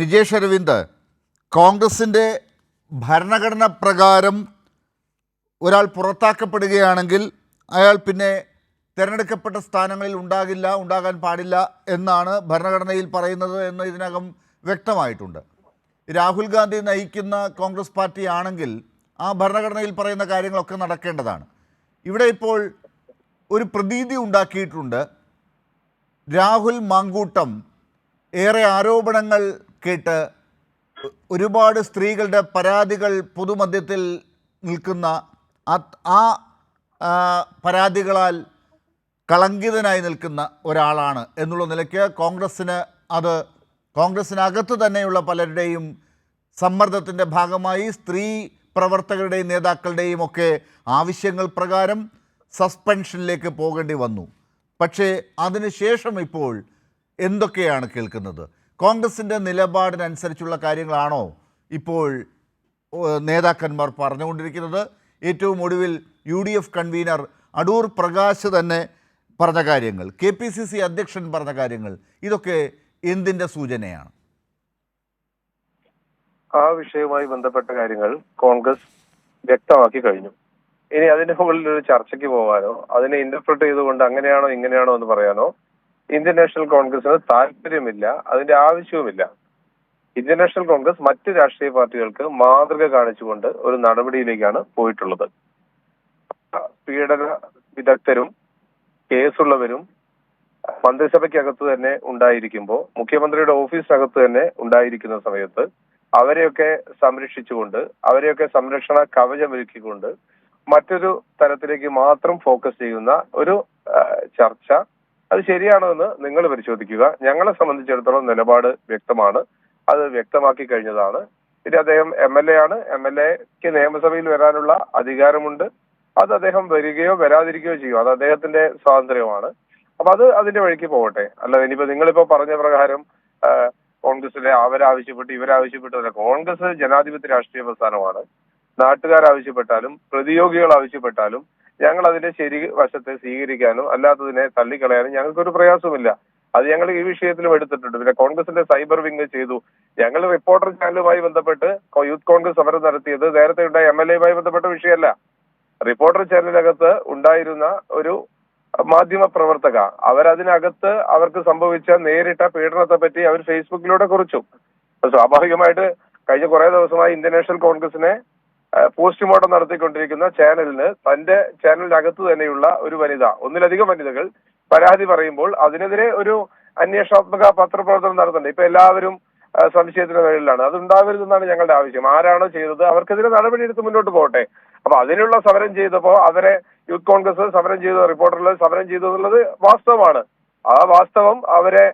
നിജേഷ് അരവിന്ദ് കോൺഗ്രസിന്റെ ഭരണഘടന പ്രകാരം ഒരാൾ പുറത്താക്കപ്പെടുകയാണെങ്കിൽ അയാൾ പിന്നെ തിരഞ്ഞെടുക്കപ്പെട്ട സ്ഥാനങ്ങളിൽ ഉണ്ടാകില്ല ഉണ്ടാകാൻ പാടില്ല എന്നാണ് ഭരണഘടനയിൽ പറയുന്നത് എന്ന് ഇതിനകം വ്യക്തമായിട്ടുണ്ട്. രാഹുൽ ഗാന്ധി നയിക്കുന്ന കോൺഗ്രസ് പാർട്ടി ആണെങ്കിൽ ആ ഭരണഘടനയിൽ പറയുന്ന കാര്യങ്ങളൊക്കെ നടക്കേണ്ടതാണ്. ഇവിടെ ഇപ്പോൾ ഒരു പ്രതീതി ഉണ്ടാക്കിയിട്ടുണ്ട്. രാഹുൽ മാങ്കൂട്ടം ഏറെ ആരോപണങ്ങൾ കേട്ട് ഒരുപാട് സ്ത്രീകളുടെ പരാതികൾ പൊതുമധ്യത്തിൽ നിൽക്കുന്ന ആ- പരാതികളാൽ കളങ്കിതനായി നിൽക്കുന്ന ഒരാളാണ് എന്നുള്ള നിലയ്ക്ക് കോൺഗ്രസ്സിന് അത് കോൺഗ്രസ്സിനകത്ത് തന്നെയുള്ള പലരുടെയും സമ്മർദ്ദത്തിന്റെ ഭാഗമായി സ്ത്രീ പ്രവർത്തകരുടെയും നേതാക്കളുടെയും ഒക്കെ ആവശ്യങ്ങൾ പ്രകാരം സസ്പെൻഷനിലേക്ക് പോകേണ്ടി വന്നു. പക്ഷേ അതിനുശേഷം ഇപ്പോൾ എന്തൊക്കെയാണ് കേൾക്കുന്നത്? കോൺഗ്രസിന്റെ നിലപാടിനനുസരിച്ചുള്ള കാര്യങ്ങളാണോ ഇപ്പോൾ നേതാക്കന്മാർ പറഞ്ഞുകൊണ്ടിരിക്കുന്നത്? ഏറ്റവും ഒടുവിൽ U D F convener Adoor Prakash തന്നെ പറഞ്ഞ കാര്യങ്ങൾ കെ പി സി സി അധ്യക്ഷൻ പറഞ്ഞ കാര്യങ്ങൾ ഇതൊക്കെ എന്തിന്റെ സൂചനയാണ്? ആ വിഷയവുമായി ബന്ധപ്പെട്ട കാര്യങ്ങൾ കോൺഗ്രസ് വ്യക്തമാക്കി കഴിഞ്ഞു. ഇനി അതിന്റെ മുകളിൽ ഒരു ചർച്ചയ്ക്ക് പോകാനോ അതിനെ ഇന്റർപ്രറ്റ് ചെയ്തുകൊണ്ട് അങ്ങനെയാണോ ഇങ്ങനെയാണോ എന്ന് പറയാനോ ഇന്ത്യൻ നാഷണൽ കോൺഗ്രസിന് താല്പര്യമില്ല അതിന്റെ ആവശ്യവുമില്ല. ഇന്ത്യൻ നാഷണൽ കോൺഗ്രസ് മറ്റ് രാഷ്ട്രീയ പാർട്ടികൾക്ക് മാതൃക കാണിച്ചുകൊണ്ട് ഒരു നടപടിയിലേക്കാണ് പോയിട്ടുള്ളത്. പീഡന വിദഗ്ധരും കേസുള്ളവരും മന്ത്രിസഭയ്ക്കകത്ത് തന്നെ ഉണ്ടായിരിക്കുമ്പോൾ മുഖ്യമന്ത്രിയുടെ ഓഫീസിനകത്ത് തന്നെ ഉണ്ടായിരിക്കുന്ന സമയത്ത് അവരെയൊക്കെ സംരക്ഷിച്ചുകൊണ്ട് അവരെയൊക്കെ സംരക്ഷണ കവചമൊരുക്കിക്കൊണ്ട് മറ്റൊരു തരത്തിലേക്ക് മാത്രം ഫോക്കസ് ചെയ്യുന്ന ഒരു ചർച്ച അത് ശരിയാണോ എന്ന് നിങ്ങൾ പരിശോധിക്കുക. ഞങ്ങളെ സംബന്ധിച്ചിടത്തോളം നിലപാട് വ്യക്തമാണ്. അത് വ്യക്തമാക്കി കഴിഞ്ഞതാണ്. പിന്നെ അദ്ദേഹം എം എൽ എ ആണ്. എം എൽ എക്ക് നിയമസഭയിൽ വരാനുള്ള അധികാരമുണ്ട്. അത് അദ്ദേഹം വരികയോ വരാതിരിക്കുകയോ ചെയ്യും. അത് അദ്ദേഹത്തിന്റെ സ്വാതന്ത്ര്യമാണ്. അപ്പൊ അത് അതിന്റെ വഴിക്ക് പോകട്ടെ. അല്ല ഇനിയിപ്പോ നിങ്ങളിപ്പോ പറഞ്ഞ പ്രകാരം കോൺഗ്രസിലെ അവരാവശ്യപ്പെട്ട് ഇവരാവശ്യപ്പെട്ടതല്ല കോൺഗ്രസ് ജനാധിപത്യ രാഷ്ട്രീയ പ്രസ്ഥാനമാണ്. നാട്ടുകാരാവശ്യപ്പെട്ടാലും പ്രതിയോഗികൾ ആവശ്യപ്പെട്ടാലും ഞങ്ങൾ അതിന്റെ ശരി വശത്തെ സ്വീകരിക്കാനും അല്ലാത്തതിനെ തള്ളിക്കളയാനും ഞങ്ങൾക്കൊരു പ്രയാസമില്ല അത് ഞങ്ങൾ ഈ വിഷയത്തിലും എടുത്തിട്ടുണ്ട്. പിന്നെ കോൺഗ്രസിന്റെ സൈബർ വിങ് ചെയ്തു. ഞങ്ങൾ റിപ്പോർട്ടർ ചാനലുമായി ബന്ധപ്പെട്ട് യൂത്ത് കോൺഗ്രസ് സമരം നടത്തിയത് നേരത്തെ ഉണ്ടായ എം എൽ എയുമായി ബന്ധപ്പെട്ട വിഷയമല്ല. റിപ്പോർട്ടർ ചാനലിനകത്ത് ഉണ്ടായിരുന്ന ഒരു മാധ്യമ പ്രവർത്തക അവരതിനകത്ത് അവർക്ക് സംഭവിച്ച നേരിട്ട പീഡനത്തെ പറ്റി അവർ ഫേസ്ബുക്കിലൂടെ കുറിച്ചു. സ്വാഭാവികമായിട്ട് കഴിഞ്ഞ കുറെ ദിവസമായി ഇന്ത്യൻ നാഷണൽ കോൺഗ്രസിനെ പോസ്റ്റ്മോർട്ടം നടത്തിക്കൊണ്ടിരിക്കുന്ന ചാനലിന് തന്റെ ചാനലിനകത്ത് തന്നെയുള്ള ഒരു വനിത ഒന്നിലധികം വനിതകൾ പരാതി പറയുമ്പോൾ അതിനെതിരെ ഒരു അന്വേഷണാത്മക പത്രപ്രവർത്തനം നടത്തുന്നുണ്ട്. ഇപ്പൊ എല്ലാവരും സംശയത്തിന്റെ നിഴലിലാണ്. അത് ഉണ്ടാവരുതെന്നാണ് ഞങ്ങളുടെ ആവശ്യം. ആരാണോ ചെയ്തത് അവർക്കെതിരെ നടപടിയെടുത്ത് മുന്നോട്ട് പോകട്ടെ. അപ്പൊ അതിനുള്ള സമരം ചെയ്തപ്പോ അവരെ യൂത്ത് കോൺഗ്രസ് സമരം ചെയ്ത റിപ്പോർട്ടറിൽ സമരം ചെയ്തു എന്നുള്ളത് വാസ്തവമാണ്. ആ വാസ്തവം അവരെ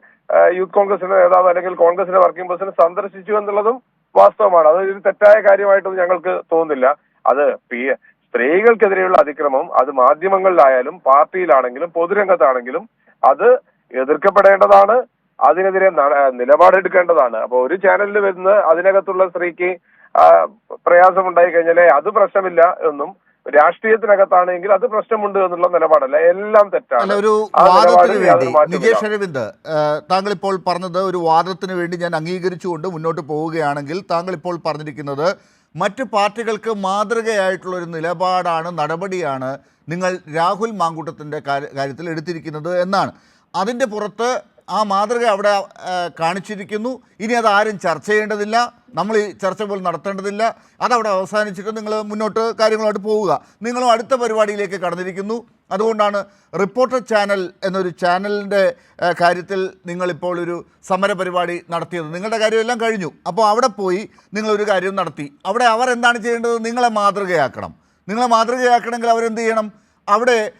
യൂത്ത് കോൺഗ്രസിന്റെ നേതാവ് അല്ലെങ്കിൽ കോൺഗ്രസിന്റെ വർക്കിംഗ് പ്രസിഡന്റ് സന്ദർശിച്ചു എന്നുള്ളതും വാസ്തവമാണ്. അത് ഒരു തെറ്റായ കാര്യമായിട്ടൊന്നും ഞങ്ങൾക്ക് തോന്നുന്നില്ല. അത് സ്ത്രീകൾക്കെതിരെയുള്ള അതിക്രമം അത് മാധ്യമങ്ങളിലായാലും പാർട്ടിയിലാണെങ്കിലും പൊതുരംഗത്താണെങ്കിലും അത് എതിർക്കപ്പെടേണ്ടതാണ്. അതിനെതിരെ നിലപാടെടുക്കേണ്ടതാണ്. അപ്പൊ ഒരു ചാനലിൽ വരുന്ന അതിനകത്തുള്ള സ്ത്രീക്ക് പ്രയാസം പ്രയാസമുണ്ടായി കഴിഞ്ഞാലേ അത് പ്രശ്നമില്ല എന്നും രാഷ്ട്രീയത്തിനകത്താണെങ്കിൽ അത് പ്രശ്നമുണ്ട് എന്നുള്ള നിലപാടല്ല. എല്ലാം തെറ്റാണ്. ഒരു വാദത്തിന് വേണ്ടി. നികേഷ് അരവിന്ദ് താങ്കൾ ഇപ്പോൾ പറഞ്ഞത് ഒരു വാദത്തിന് വേണ്ടി ഞാൻ അംഗീകരിച്ചുകൊണ്ട് മുന്നോട്ട് പോവുകയാണെങ്കിൽ താങ്കൾ ഇപ്പോൾ പറഞ്ഞിരിക്കുന്നത് മറ്റ് പാർട്ടികൾക്ക് മാതൃകയായിട്ടുള്ള ഒരു നിലപാടാണ് നടപടിയാണ് നിങ്ങൾ രാഹുൽ മാങ്കൂട്ടത്തിന്റെ കാര്യത്തിൽ എടുത്തിരിക്കുന്നത് എന്നാണ്. അതിന്റെ പുറത്ത് ആ മാതൃക അവിടെ കാണിച്ചിരിക്കുന്നു. ഇനി അത് ആരും ചർച്ച ചെയ്യേണ്ടതില്ല. നമ്മൾ ഈ ചർച്ച പോലും നടത്തേണ്ടതില്ല. അതവിടെ അവസാനിച്ചിട്ട് നിങ്ങൾ മുന്നോട്ട് കാര്യങ്ങളായിട്ട് പോവുക. നിങ്ങളും അടുത്ത പരിപാടിയിലേക്ക് കടന്നിരിക്കുന്നു. അതുകൊണ്ടാണ് റിപ്പോർട്ടർ ചാനൽ എന്നൊരു ചാനലിന്റെ കാര്യത്തിൽ നിങ്ങളിപ്പോൾ ഒരു സമര പരിപാടി നടത്തിയത്. നിങ്ങളുടെ കാര്യമെല്ലാം കഴിഞ്ഞു. അപ്പോൾ അവിടെ പോയി നിങ്ങളൊരു കാര്യം നടത്തി. അവിടെ അവർ എന്താണ് ചെയ്യേണ്ടത്? നിങ്ങളെ മാതൃകയാക്കണം. നിങ്ങളെ മാതൃകയാക്കണമെങ്കിൽ അവരെന്ത് ചെയ്യണം? അവിടെ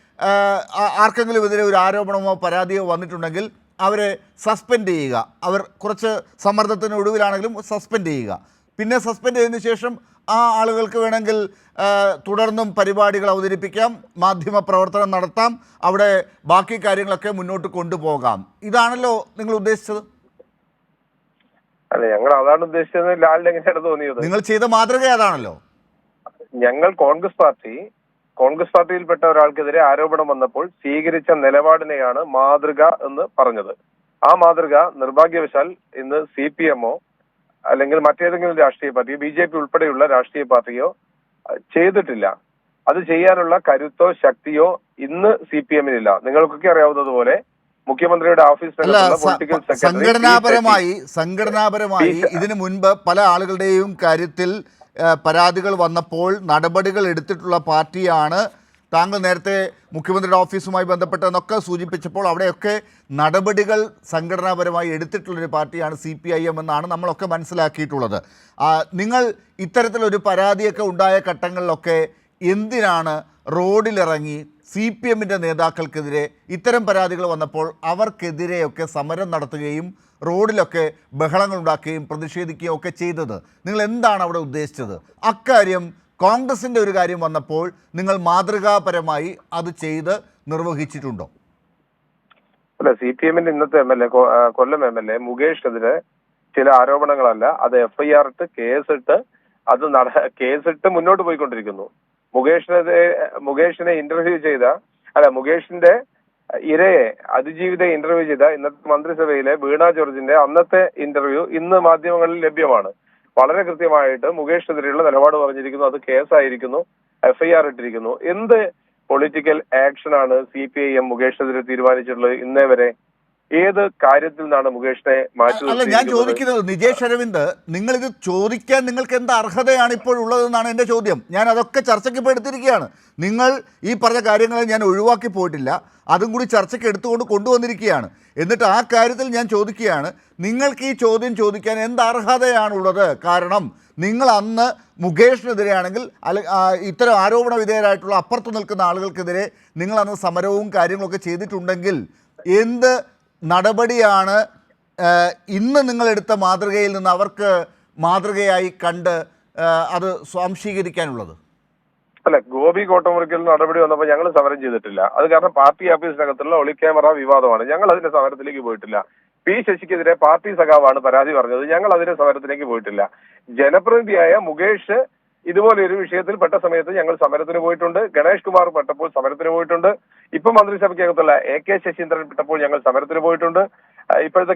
ആർക്കെങ്കിലും എതിരെ ഒരു ആരോപണമോ പരാതിയോ വന്നിട്ടുണ്ടെങ്കിൽ അവരെ സസ്പെൻഡ് ചെയ്യുക. അവർ കുറച്ച് സമ്മർദ്ദത്തിന് ഒടുവിലാണെങ്കിലും സസ്പെൻഡ് ചെയ്യുക. പിന്നെ സസ്പെൻഡ് ചെയ്തതിന് ശേഷം ആ ആളുകൾക്ക് വേണമെങ്കിൽ തുടർന്നും പരിപാടികൾ അവതരിപ്പിക്കാം മാധ്യമ പ്രവർത്തനം നടത്താം അവിടെ ബാക്കി കാര്യങ്ങളൊക്കെ മുന്നോട്ട് കൊണ്ടുപോകാം. ഇതാണല്ലോ നിങ്ങൾ ഉദ്ദേശിച്ചത്? അല്ല ഞങ്ങൾ അതാണ് ഉദ്ദേശിച്ചത് ലാലിന് എങ്ങനെയാണ് തോന്നിയത്? നിങ്ങൾ ചെയ്ത മാതൃക അതാണല്ലോ ഞങ്ങൾ കോൺഗ്രസ് പാർട്ടി കോൺഗ്രസ് പാർട്ടിയിൽപ്പെട്ട ഒരാൾക്കെതിരെ ആരോപണം വന്നപ്പോൾ സ്വീകരിച്ച നിലപാടിനെയാണ് മാതൃക എന്ന് പറഞ്ഞത്. ആ മാതൃക നിർഭാഗ്യവശാൽ ഇന്ന് സി പി എമ്മോ അല്ലെങ്കിൽ മറ്റേതെങ്കിലും രാഷ്ട്രീയ പാർട്ടിയോ ബി ജെ പി ഉൾപ്പെടെയുള്ള രാഷ്ട്രീയ പാർട്ടിയോ ചെയ്തിട്ടില്ല. അത് ചെയ്യാനുള്ള കരുത്തോ ശക്തിയോ ഇന്ന് സി പി എമ്മിനില്ല. നിങ്ങൾക്കൊക്കെ അറിയാവുന്നതുപോലെ മുഖ്യമന്ത്രിയുടെ ഓഫീസ് പൊളിറ്റിക്കൽ സെക്രട്ടറി സംഘടനാപരമായി സംഘടനാപരമായി ഇതിനു മുൻപ് പല ആളുകളുടെയും കാര്യത്തിൽ പരാതികൾ വന്നപ്പോൾ നടപടികൾ എടുത്തിട്ടുള്ള പാർട്ടിയാണ് താങ്കൾ നേരത്തെ മുഖ്യമന്ത്രിയുടെ ഓഫീസുമായി ബന്ധപ്പെട്ടതെന്നൊക്കെ സൂചിപ്പിച്ചപ്പോൾ അവിടെയൊക്കെ നടപടികൾ സംഘടനാപരമായി എടുത്തിട്ടുള്ളൊരു പാർട്ടിയാണ് സി പി ഐ എം എന്നാണ് നമ്മളൊക്കെ മനസ്സിലാക്കിയിട്ടുള്ളത്. നിങ്ങൾ ഇത്തരത്തിലൊരു പരാതിയൊക്കെ ഉണ്ടായ ഘട്ടങ്ങളിലൊക്കെ എന്തിനാണ് റോഡിലിറങ്ങി സി പി എമ്മിന്റെ നേതാക്കൾക്കെതിരെ ഇത്തരം പരാതികൾ വന്നപ്പോൾ അവർക്കെതിരെയൊക്കെ സമരം നടത്തുകയും റോഡിലൊക്കെ ബഹളങ്ങൾ ഉണ്ടാക്കുകയും പ്രതിഷേധിക്കുകയും ഒക്കെ ചെയ്തത്. നിങ്ങൾ എന്താണ് അവിടെ ഉദ്ദേശിച്ചത്? അക്കാര്യം കോൺഗ്രസിന്റെ ഒരു കാര്യം വന്നപ്പോൾ നിങ്ങൾ മാതൃകാപരമായി അത് ചെയ്ത് നിർവഹിച്ചിട്ടുണ്ടോ? അല്ല സി പി എമ്മിന്റെ ഇന്നത്തെ M L A Kollam M L A മുകേഷിനെതിരെ ചില ആരോപണങ്ങളല്ല അത് എഫ്ഐആർ ഇട്ട് കേസിട്ട് അത് നട കേസിട്ട് മുന്നോട്ട് പോയിക്കൊണ്ടിരിക്കുന്നു. മുകേഷിനെതിരെ മുകേഷിനെ ഇന്റർവ്യൂ ചെയ്ത അല്ല മുകേഷിന്റെ ഇരയെ അതിജീവിത ഇന്റർവ്യൂ ചെയ്ത ഇന്നത്തെ മന്ത്രിസഭയിലെ വീണ ജോർജിന്റെ അന്നത്തെ ഇന്റർവ്യൂ ഇന്ന് മാധ്യമങ്ങളിൽ ലഭ്യമാണ്. വളരെ കൃത്യമായിട്ട് മുകേഷിനെതിരെയുള്ള നിലപാട് പറഞ്ഞിരിക്കുന്നു. അത് കേസായിരിക്കുന്നു. എഫ്ഐആർ ഇട്ടിരിക്കുന്നു. എന്ത് പൊളിറ്റിക്കൽ ആക്ഷനാണ് സി പി ഐ എം മുകേഷിനെതിരെ തീരുമാനിച്ചിട്ടുള്ളത് ഇന്നേ വരെ? ഏത് കാര്യത്തിൽ നിന്നാണ് മുകേഷിനെ മാറ്റി അല്ല ഞാൻ? ചോദിക്കുന്നത് നിജേഷ് അരവിന്ദ് നിങ്ങൾ ഇത് ചോദിക്കാൻ നിങ്ങൾക്ക് എന്ത് അർഹതയാണ് ഇപ്പോൾ ഉള്ളതെന്നാണ് എന്റെ ചോദ്യം. ഞാൻ അതൊക്കെ ചർച്ചയ്ക്ക് ഇപ്പോൾ എടുത്തിരിക്കുകയാണ്. നിങ്ങൾ ഈ പറഞ്ഞ കാര്യങ്ങളെ ഞാൻ ഒഴിവാക്കി പോയിട്ടില്ല. അതും കൂടി ചർച്ചയ്ക്ക് എടുത്തുകൊണ്ട് കൊണ്ടുവന്നിരിക്കുകയാണ്. എന്നിട്ട് ആ കാര്യത്തിൽ ഞാൻ ചോദിക്കുകയാണ് നിങ്ങൾക്ക് ഈ ചോദ്യം ചോദിക്കാൻ എന്ത് അർഹതയാണുള്ളത്? കാരണം നിങ്ങൾ അന്ന് മുകേഷിനെതിരെയാണെങ്കിൽ അല്ല ഇത്തരം ആരോപണ വിധേയരായിട്ടുള്ള അപ്പുറത്ത് നിൽക്കുന്ന ആളുകൾക്കെതിരെ നിങ്ങൾ അന്ന് സമരവും കാര്യങ്ങളൊക്കെ ചെയ്തിട്ടുണ്ടെങ്കിൽ എന്ത് നടപടിയാണ് ഇന്ന് നിങ്ങളെടുത്ത മാതൃകയിൽ നിന്ന് അവർക്ക് മാതൃകയായി കണ്ട് അത് സ്വാംശീകരിക്കാനുള്ളത്? അല്ല ഗോപി കോട്ടമുറിക്കൽ നടപടി വന്നപ്പോൾ ഞങ്ങൾ സമരം ചെയ്തിട്ടില്ല. അത് കാരണം പാർട്ടി ഓഫീസിനകത്തുള്ള ഒളി ക്യാമറ വിവാദമാണ്. ഞങ്ങൾ അതിന്റെ സമരത്തിലേക്ക് പോയിട്ടില്ല. പി ശശിക്കെതിരെ പാർട്ടി സഖാവാണ് പരാതി പറഞ്ഞത്. ഞങ്ങൾ അതിന്റെ സമരത്തിലേക്ക് പോയിട്ടില്ല. ജനപ്രതിനിധിയായ മുകേഷ് ഇതുപോലെ ഒരു വിഷയത്തിൽ പെട്ട സമയത്ത് ഞങ്ങൾ സമരത്തിന് പോയിട്ടുണ്ട്. ഗണേഷ് കുമാർ പെട്ടപ്പോൾ സമരത്തിന് പോയിട്ടുണ്ട്. ഇപ്പൊ മന്ത്രിസഭയ്ക്കകത്തുള്ള എ കെ ശശീന്ദ്രൻ പെട്ടപ്പോൾ ഞങ്ങൾ സമരത്തിന് പോയിട്ടുണ്ട്. ഇപ്പോഴത്തെ